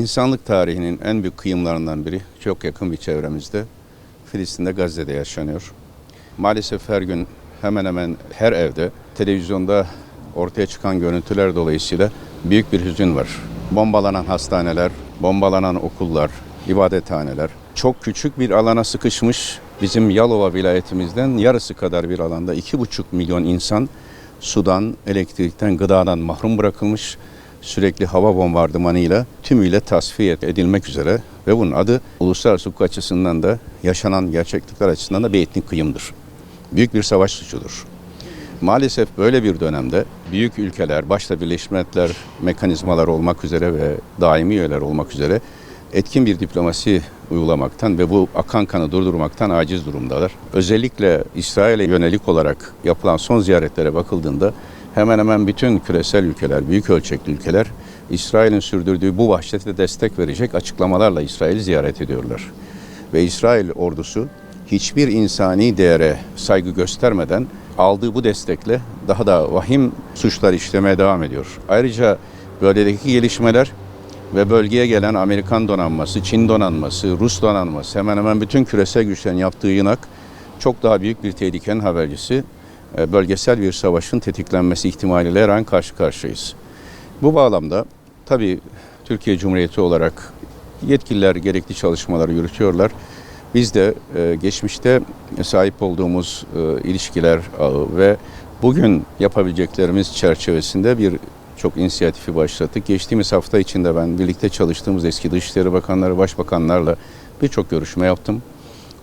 İnsanlık tarihinin en büyük kıyımlarından biri çok yakın bir çevremizde Filistin'de Gazze'de yaşanıyor. Maalesef her gün hemen hemen her evde televizyonda ortaya çıkan görüntüler dolayısıyla büyük bir hüzün var. Bombalanan hastaneler, bombalanan okullar, ibadethaneler, çok küçük bir alana sıkışmış bizim Yalova vilayetimizden yarısı kadar bir alanda 2,5 milyon insan sudan, elektrikten, gıdadan mahrum bırakılmış sürekli hava bombardımanıyla tümüyle tasfiye edilmek üzere ve bunun adı uluslararası hukuk açısından da yaşanan gerçeklikler açısından da bir etnik kıyımdır. Büyük bir savaş suçudur. Maalesef böyle bir dönemde büyük ülkeler, başta Birleşmiş Milletler mekanizmalar olmak üzere ve daimi üyeler olmak üzere etkin bir diplomasi uygulamaktan ve bu akan kanı durdurmaktan aciz durumdalar. Özellikle İsrail'e yönelik olarak yapılan son ziyaretlere bakıldığında hemen hemen bütün küresel ülkeler, büyük ölçekli ülkeler İsrail'in sürdürdüğü bu vahşete destek verecek açıklamalarla İsrail'i ziyaret ediyorlar. Ve İsrail ordusu hiçbir insani değere saygı göstermeden aldığı bu destekle daha da vahim suçlar işlemeye devam ediyor. Ayrıca bölgedeki gelişmeler ve bölgeye gelen Amerikan donanması, Çin donanması, Rus donanması hemen hemen bütün küresel güçlerin yaptığı yınak çok daha büyük bir tehlikenin habercisi. E, Bölgesel bir savaşın tetiklenmesi ihtimaliyle her an karşı karşıyayız. Bu bağlamda tabii Türkiye Cumhuriyeti olarak yetkililer gerekli çalışmaları yürütüyorlar. Biz de e, geçmişte sahip olduğumuz e, ilişkiler ağı ve bugün yapabileceklerimiz çerçevesinde bir çok inisiyatifi başlattık. Geçtiğimiz hafta içinde ben birlikte çalıştığımız eski Dışişleri Bakanları, Başbakanlarla birçok görüşme yaptım.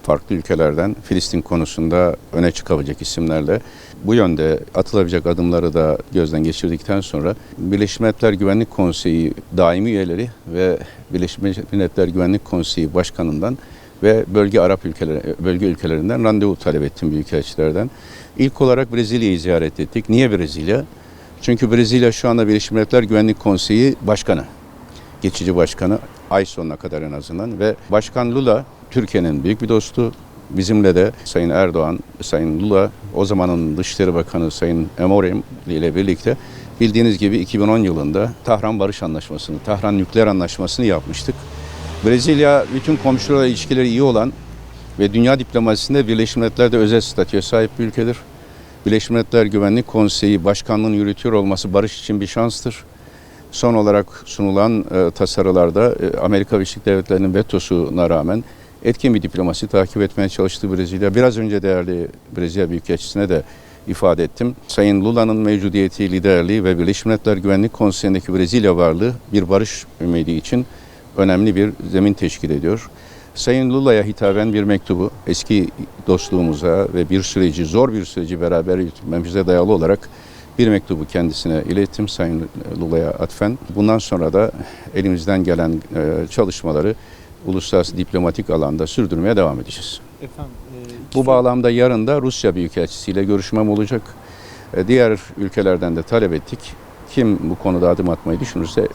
Farklı ülkelerden Filistin konusunda öne çıkabilecek isimlerle bu yönde atılabilecek adımları da gözden geçirdikten sonra Birleşmiş Milletler Güvenlik Konseyi daimi üyeleri ve Birleşmiş Milletler Güvenlik Konseyi Başkanı'ndan ve bölge Arap ülkeleri, bölge ülkelerinden randevu talep ettim büyükelçilerden. İlk olarak Brezilya'yı ziyaret ettik. Niye Brezilya? Çünkü Brezilya şu anda Birleşmiş Milletler Güvenlik Konseyi Başkanı. Geçici başkanı ay sonuna kadar en azından ve Başkan Lula Türkiye'nin büyük bir dostu. Bizimle de Sayın Erdoğan, Sayın Lula, o zamanın Dışişleri Bakanı Sayın Emorim ile birlikte bildiğiniz gibi 2010 yılında Tahran Barış Anlaşması'nı, Tahran Nükleer Anlaşması'nı yapmıştık. Brezilya bütün komşularla ilişkileri iyi olan ve dünya diplomasisinde Birleşmiş Milletler'de özel statüye sahip bir ülkedir. Birleşmiş Milletler Güvenlik Konseyi başkanlığını yürütüyor olması barış için bir şanstır. Son olarak sunulan e, tasarılarda e, Amerika Birleşik Devletleri'nin vetosuna rağmen etkin bir diplomasi takip etmeye çalıştı Brezilya. Biraz önce değerli Brezilya Büyükelçisi'ne de ifade ettim. Sayın Lula'nın mevcudiyeti, liderliği ve Birleşmiş Milletler Güvenlik Konseyi'ndeki Brezilya varlığı bir barış ümidi için önemli bir zemin teşkil ediyor. Sayın Lula'ya hitaben bir mektubu eski dostluğumuza ve bir süreci, zor bir süreci beraber yürütmemize dayalı olarak bir mektubu kendisine ilettim Sayın Lula'ya atfen. Bundan sonra da elimizden gelen e, çalışmaları uluslararası diplomatik alanda sürdürmeye devam edeceğiz. Efendim, e, Bu bağlamda yarın da Rusya Büyükelçisiyle görüşmem olacak. E, Diğer ülkelerden de talep ettik. Kim bu konuda adım atmayı düşünürse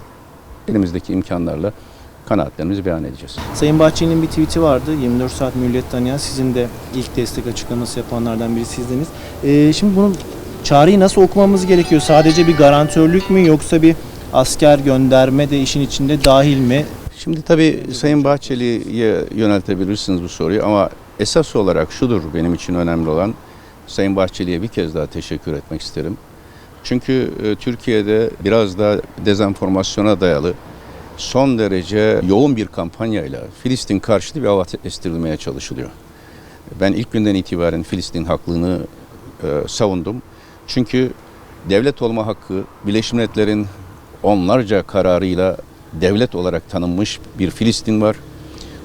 elimizdeki imkanlarla kanaatlerimizi beyan edeceğiz. Sayın Bahçeli'nin bir tweet'i vardı. 24 saat mühlet tanıyan sizin de ilk destek açıklaması yapanlardan biri sizdiniz. E, şimdi bunun çağrıyı nasıl okumamız gerekiyor? Sadece bir garantörlük mü yoksa bir asker gönderme de işin içinde dahil mi? Şimdi tabii Sayın Bahçeli'ye yöneltebilirsiniz bu soruyu ama esas olarak şudur benim için önemli olan Sayın Bahçeli'ye bir kez daha teşekkür etmek isterim. Çünkü e, Türkiye'de biraz da dezenformasyona dayalı son derece yoğun bir kampanyayla Filistin karşıtı bir hava estirilmeye çalışılıyor. Ben ilk günden itibaren Filistin haklılığını e, savundum. Çünkü devlet olma hakkı Birleşmiş Milletler'in onlarca kararıyla devlet olarak tanınmış bir Filistin var.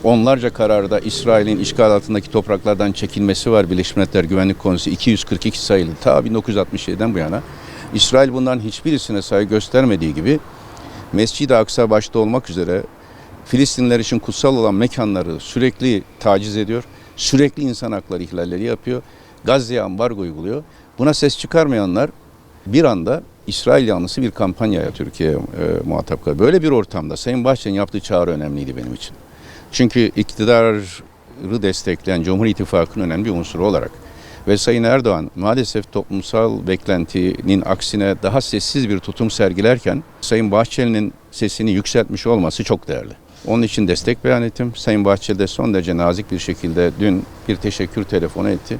Onlarca kararda İsrail'in işgal altındaki topraklardan çekilmesi var. Birleşmiş Milletler Güvenlik Konseyi 242 sayılı ta 1967'den bu yana. İsrail bundan hiçbirisine saygı göstermediği gibi Mescid-i Aksa başta olmak üzere Filistinler için kutsal olan mekanları sürekli taciz ediyor. Sürekli insan hakları ihlalleri yapıyor. Gazze'ye ambargo uyguluyor. Buna ses çıkarmayanlar bir anda İsrail yanlısı bir kampanyaya Türkiye e, muhatap kalıyor. Böyle bir ortamda Sayın Bahçeli'nin yaptığı çağrı önemliydi benim için. Çünkü iktidarı destekleyen Cumhur İttifakı'nın önemli bir unsuru olarak Ve Sayın Erdoğan maalesef toplumsal beklentinin aksine daha sessiz bir tutum sergilerken Sayın Bahçeli'nin sesini yükseltmiş olması çok değerli. Onun için destek beyan ettim. Sayın Bahçeli de son derece nazik bir şekilde dün bir teşekkür telefonu etti.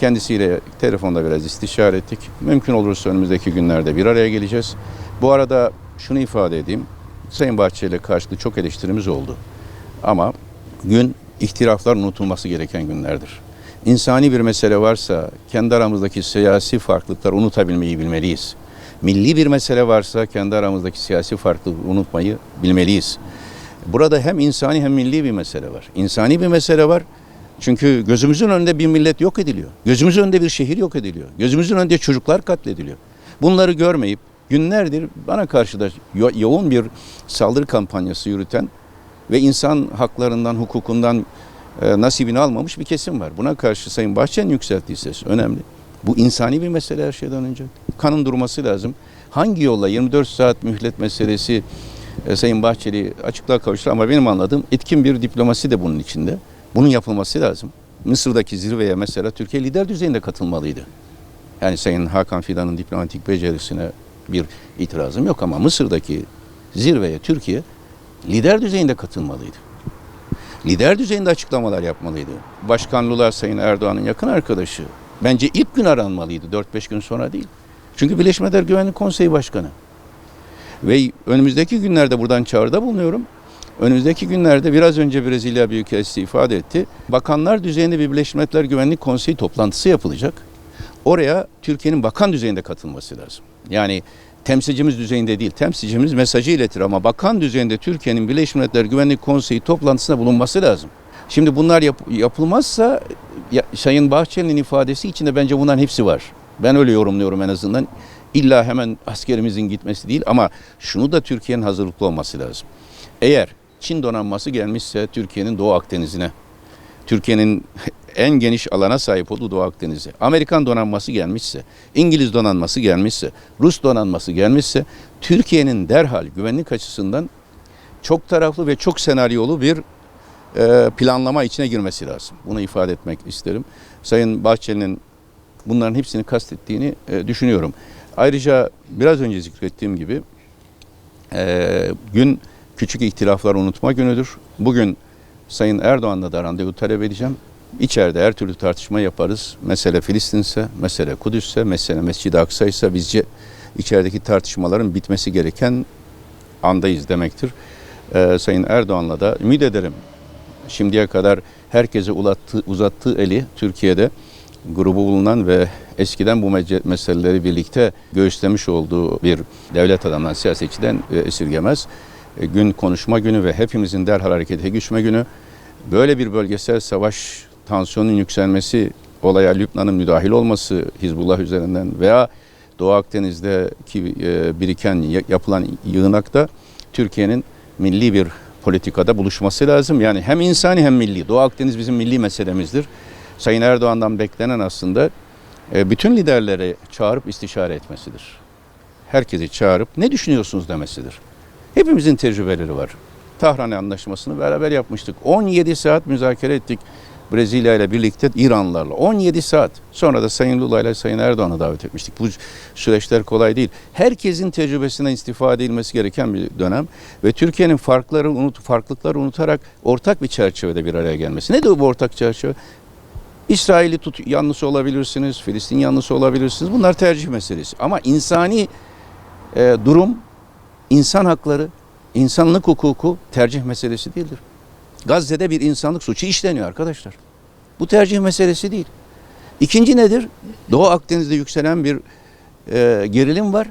Kendisiyle telefonda biraz istişare ettik. Mümkün olursa önümüzdeki günlerde bir araya geleceğiz. Bu arada şunu ifade edeyim. Sayın Bahçeli karşılıklı çok eleştirimiz oldu. Ama gün ihtilaflar unutulması gereken günlerdir. İnsani bir mesele varsa kendi aramızdaki siyasi farklılıkları unutabilmeyi bilmeliyiz. Milli bir mesele varsa kendi aramızdaki siyasi farklılıkları unutmayı bilmeliyiz. Burada hem insani hem milli bir mesele var. İnsani bir mesele var. Çünkü gözümüzün önünde bir millet yok ediliyor. Gözümüzün önünde bir şehir yok ediliyor. Gözümüzün önünde çocuklar katlediliyor. Bunları görmeyip günlerdir bana karşı da yo- yoğun bir saldırı kampanyası yürüten ve insan haklarından, hukukundan e, nasibini almamış bir kesim var. Buna karşı Sayın Bahçeli'nin yükselttiği ses önemli. Bu insani bir mesele her şeyden önce. Kanın durması lazım. Hangi yolla 24 saat mühlet meselesi e, Sayın Bahçeli açıklığa kavuştu ama benim anladığım etkin bir diplomasi de bunun içinde. Bunun yapılması lazım. Mısır'daki zirveye mesela Türkiye lider düzeyinde katılmalıydı. Yani Sayın Hakan Fidan'ın diplomatik becerisine bir itirazım yok ama Mısır'daki zirveye Türkiye lider düzeyinde katılmalıydı. Lider düzeyinde açıklamalar yapmalıydı. Başkan Lula Sayın Erdoğan'ın yakın arkadaşı. Bence ilk gün aranmalıydı 4-5 gün sonra değil. Çünkü Birleşmiş Milletler Güvenlik Konseyi Başkanı. Ve önümüzdeki günlerde buradan çağrıda bulunuyorum. Önümüzdeki günlerde biraz önce Brezilya Büyükelçisi ifade etti. Bakanlar düzeyinde bir Birleşmiş Milletler Güvenlik Konseyi toplantısı yapılacak. Oraya Türkiye'nin bakan düzeyinde katılması lazım. Yani temsilcimiz düzeyinde değil, temsilcimiz mesajı iletir ama bakan düzeyinde Türkiye'nin Birleşmiş Milletler Güvenlik Konseyi toplantısında bulunması lazım. Şimdi bunlar yap- yapılmazsa ya, Sayın Bahçeli'nin ifadesi içinde bence bunların hepsi var. Ben öyle yorumluyorum en azından. İlla hemen askerimizin gitmesi değil ama şunu da Türkiye'nin hazırlıklı olması lazım. Eğer Çin donanması gelmişse Türkiye'nin Doğu Akdeniz'ine, Türkiye'nin en geniş alana sahip olduğu Doğu Akdeniz'e, Amerikan donanması gelmişse, İngiliz donanması gelmişse, Rus donanması gelmişse, Türkiye'nin derhal güvenlik açısından çok taraflı ve çok senaryolu bir e, planlama içine girmesi lazım. Bunu ifade etmek isterim. Sayın Bahçeli'nin bunların hepsini kastettiğini e, düşünüyorum. Ayrıca biraz önce zikrettiğim gibi e, gün küçük ihtilaflar unutma günüdür. Bugün Sayın Erdoğan'la da randevu talep edeceğim. İçeride her türlü tartışma yaparız. Mesele Filistinse, mesele Kudüs'se, mesele Mescid-i Aksa'ysa bizce içerideki tartışmaların bitmesi gereken andayız demektir. Ee, Sayın Erdoğan'la da ümit ederim. Şimdiye kadar herkese ulattığı, uzattığı eli Türkiye'de grubu bulunan ve eskiden bu meseleleri birlikte göğüslemiş olduğu bir devlet adamından, siyasetçiden e, esirgemez. E, gün konuşma günü ve hepimizin derhal harekete geçme günü. Böyle bir bölgesel savaş tansiyonun yükselmesi, olaya Lübnan'ın müdahil olması Hizbullah üzerinden veya Doğu Akdeniz'deki e, biriken ya- yapılan yığınakta Türkiye'nin milli bir politikada buluşması lazım. Yani hem insani hem milli. Doğu Akdeniz bizim milli meselemizdir. Sayın Erdoğan'dan beklenen aslında e, bütün liderleri çağırıp istişare etmesidir. Herkesi çağırıp ne düşünüyorsunuz demesidir. Hepimizin tecrübeleri var. Tahran Anlaşması'nı beraber yapmıştık. 17 saat müzakere ettik Brezilya ile birlikte İranlılarla. 17 saat. Sonra da Sayın Lula ile Sayın Erdoğan'ı davet etmiştik. Bu süreçler kolay değil. Herkesin tecrübesinden istifade edilmesi gereken bir dönem ve Türkiye'nin farkları unut farklılıkları unutarak ortak bir çerçevede bir araya gelmesi. Nedir bu ortak çerçeve? İsrail'i tut yanlısı olabilirsiniz, Filistin yanlısı olabilirsiniz. Bunlar tercih meselesi. Ama insani e, durum, insan hakları, insanlık hukuku tercih meselesi değildir. Gazze'de bir insanlık suçu işleniyor arkadaşlar. Bu tercih meselesi değil. İkinci nedir? Doğu Akdeniz'de yükselen bir e, gerilim var.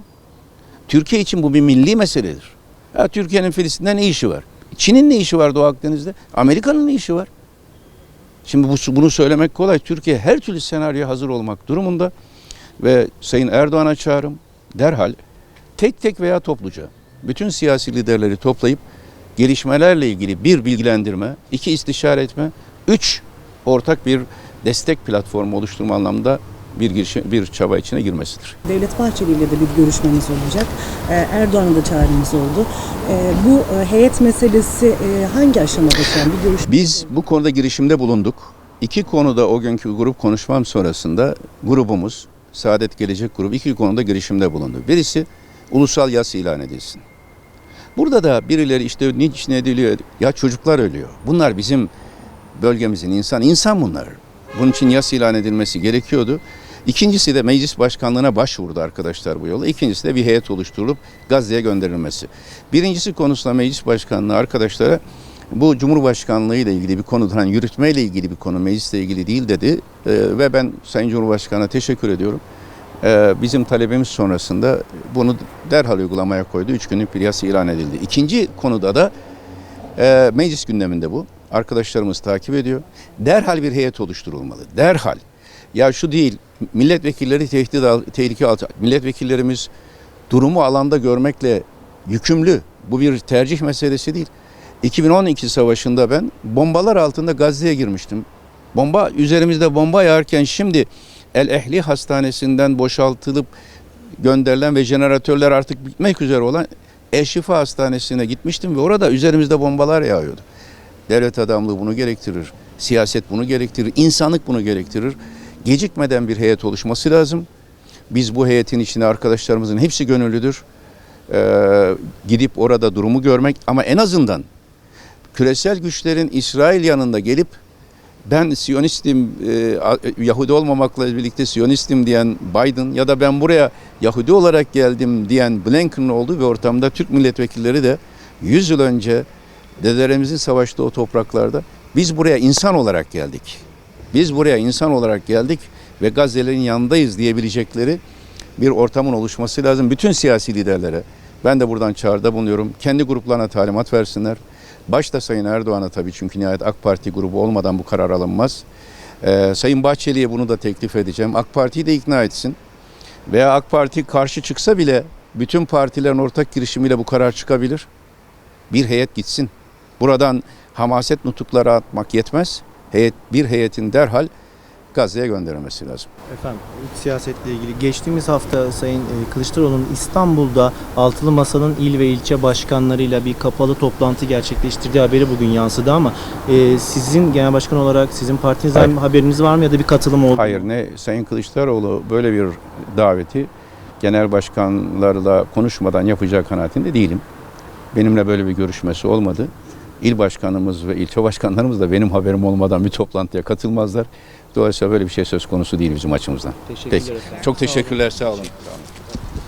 Türkiye için bu bir milli meseledir. Ya Türkiye'nin Filistin'de ne işi var? Çin'in ne işi var Doğu Akdeniz'de? Amerika'nın ne işi var? Şimdi bu, bunu söylemek kolay. Türkiye her türlü senaryoya hazır olmak durumunda ve Sayın Erdoğan'a çağrım derhal tek tek veya topluca bütün siyasi liderleri toplayıp gelişmelerle ilgili bir bilgilendirme, iki istişare etme, üç ortak bir destek platformu oluşturma anlamında bir girişim, bir çaba içine girmesidir. Devlet Bahçeli ile de bir görüşmemiz olacak. Ee, Erdoğan'a da çağrımız oldu. Ee, Bu e, heyet meselesi e, hangi aşamada şu an bir görüş? Biz bu konuda girişimde bulunduk. iki konuda o günkü grup konuşmam sonrasında grubumuz, Saadet Gelecek grubu iki konuda girişimde bulundu. Birisi ulusal yas ilan edilsin. Burada da birileri işte niçin ediliyor? Ya çocuklar ölüyor. Bunlar bizim bölgemizin insan, insan bunlar. Bunun için yas ilan edilmesi gerekiyordu. İkincisi de meclis başkanlığına başvurdu arkadaşlar bu yola. İkincisi de bir heyet oluşturulup Gazze'ye gönderilmesi. Birincisi konusunda meclis başkanlığı arkadaşlara bu Cumhurbaşkanlığı ile ilgili bir konudan yürütme ile ilgili bir konu meclisle ilgili değil dedi. Ee, ve ben Sayın Cumhurbaşkanı'na teşekkür ediyorum. Ee, bizim talebimiz sonrasında bunu derhal uygulamaya koydu. Üç günlük bir yasa ilan edildi. İkinci konuda da e, meclis gündeminde bu. Arkadaşlarımız takip ediyor. Derhal bir heyet oluşturulmalı. Derhal. Ya şu değil, milletvekilleri tehdit al- tehlike altı. Milletvekillerimiz durumu alanda görmekle yükümlü. Bu bir tercih meselesi değil. 2012 savaşında ben bombalar altında Gazze'ye girmiştim. Bomba üzerimizde bomba yağarken şimdi El Ehli Hastanesi'nden boşaltılıp gönderilen ve jeneratörler artık bitmek üzere olan Eşifa Hastanesi'ne gitmiştim ve orada üzerimizde bombalar yağıyordu. Devlet adamlığı bunu gerektirir. Siyaset bunu gerektirir. insanlık bunu gerektirir. Gecikmeden bir heyet oluşması lazım. Biz bu heyetin içinde arkadaşlarımızın hepsi gönüllüdür. Ee, gidip orada durumu görmek ama en azından küresel güçlerin İsrail yanında gelip ben Siyonistim, e, a- Yahudi olmamakla birlikte Siyonistim diyen Biden ya da ben buraya Yahudi olarak geldim diyen Blinken'ın olduğu bir ortamda Türk milletvekilleri de 100 yıl önce dedelerimizin savaştığı o topraklarda biz buraya insan olarak geldik. Biz buraya insan olarak geldik ve Gazze'lerin yanındayız diyebilecekleri bir ortamın oluşması lazım. Bütün siyasi liderlere ben de buradan çağrıda bulunuyorum. Kendi gruplarına talimat versinler. Başta Sayın Erdoğan'a tabii çünkü nihayet AK Parti grubu olmadan bu karar alınmaz. Ee, Sayın Bahçeli'ye bunu da teklif edeceğim. AK Parti'yi de ikna etsin. Veya AK Parti karşı çıksa bile bütün partilerin ortak girişimiyle bu karar çıkabilir. Bir heyet gitsin. Buradan hamaset nutukları atmak yetmez. Heyet, bir heyetin derhal Gazze'ye gönderilmesi lazım. Efendim siyasetle ilgili geçtiğimiz hafta Sayın e, Kılıçdaroğlu'nun İstanbul'da Altılı Masa'nın il ve ilçe başkanlarıyla bir kapalı toplantı gerçekleştirdiği haberi bugün yansıdı ama e, sizin genel başkan olarak sizin partinizden Hayır. haberiniz var mı ya da bir katılım oldu? Hayır ne Sayın Kılıçdaroğlu böyle bir daveti genel başkanlarla konuşmadan yapacağı kanaatinde değilim. Benimle böyle bir görüşmesi olmadı. İl başkanımız ve ilçe başkanlarımız da benim haberim olmadan bir toplantıya katılmazlar. Dolayısıyla böyle bir şey söz konusu değil bizim açımızdan. Teşekkürler Peki. Çok Sağ olun. teşekkürler, sağ olun.